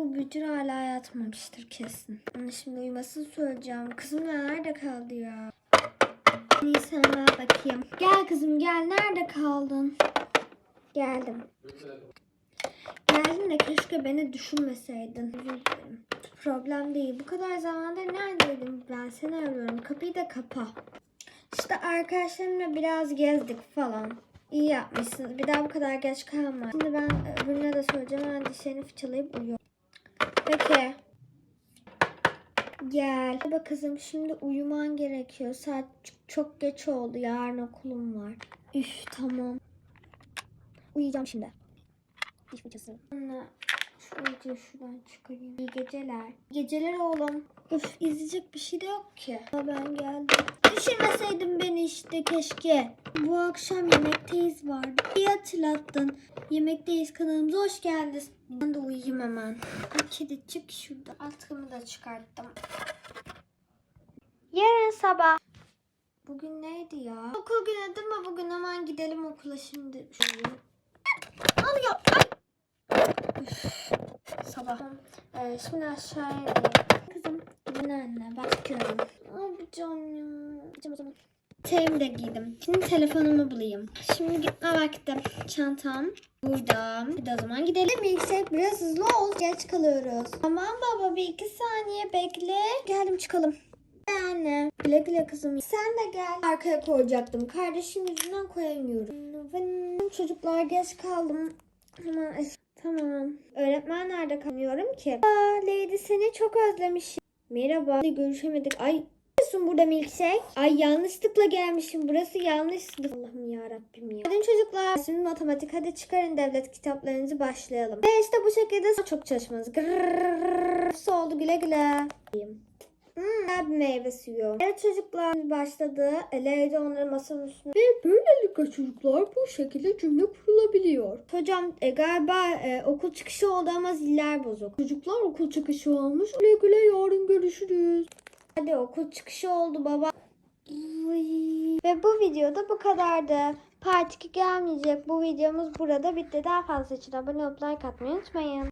Bu bücür hala yatmamıştır kesin. Ona şimdi uyumasını söyleyeceğim. Kızım nerede kaldı ya? Nisan ver bakayım. Gel kızım gel. Nerede kaldın? Geldim. Geldin de keşke beni düşünmeseydin. Problem değil. Bu kadar zamandır neredeydin? Ben seni arıyorum. Kapıyı da kapa. İşte arkadaşlarımla biraz gezdik falan. İyi yapmışsınız. Bir daha bu kadar geç kalma. Şimdi ben öbürüne de söyleyeceğim. Ben dişlerini fırçalayıp uyuyorum. Peki. Gel. Bak kızım şimdi uyuman gerekiyor. Saat çok geç oldu. Yarın okulum var. Üf tamam. Uyuyacağım şimdi. Diş fırçası. Anne şu videoyu şuradan çıkarayım. İyi geceler. İyi geceler oğlum. Üf izleyecek bir şey de yok ki. Ben geldim. Düşürmeseydin beni işte keşke. Bu akşam yemekteyiz vardı. İyi hatırlattın. Yemekteyiz kanalımıza hoş geldiniz. Ben de uyuyayım hemen. Kedi çık şurada. Atkımı da çıkarttım. Yarın sabah. Bugün neydi ya? Okul günü değil mi? Bugün hemen gidelim okula şimdi. Şöyle. Alıyor. Sabah. Ee, şimdi aşağıya. Kızım gidin anne. Bakıyorum. Abi canım ya. Gideceğim o zaman. Terimi de giydim. Şimdi telefonumu bulayım. Şimdi gitme vakti. Çantam burada. De o zaman gidelim. Yüksek biraz hızlı ol. Geç kalıyoruz. Tamam baba bir iki saniye bekle. Geldim çıkalım. Anne. Güle güle kızım. Sen de gel. Arkaya koyacaktım. Kardeşim yüzünden koyamıyorum. Çocuklar geç kaldım. Hemen Tamam. Öğretmen nerede kalmıyorum ki? Aa, Lady seni çok özlemişim. Merhaba. Hadi görüşemedik. Ay yapıyorsun burada milkshake? Ay yanlışlıkla gelmişim. Burası yanlış sınıf. Allah'ım ya Rabbim ya. Hadi çocuklar. Şimdi matematik. Hadi çıkarın devlet kitaplarınızı başlayalım. Ve işte bu şekilde çok çalışmanız. Grrrr. oldu güle güle. Hmm, bir meyve suyu. Evet çocuklar başladı. Lady onları masanın üstüne. Ve böylelikle çocuklar bu şekilde cümle kurulabiliyor. Hocam e, galiba e, okul çıkışı oldu ama ziller bozuk. Çocuklar okul çıkışı olmuş. Güle güle yarın görüşürüz. Hadi okul çıkışı oldu baba. Ve bu videoda bu kadardı. Part 2 gelmeyecek. Bu videomuz burada bitti. Daha fazla için abone olup like atmayı unutmayın.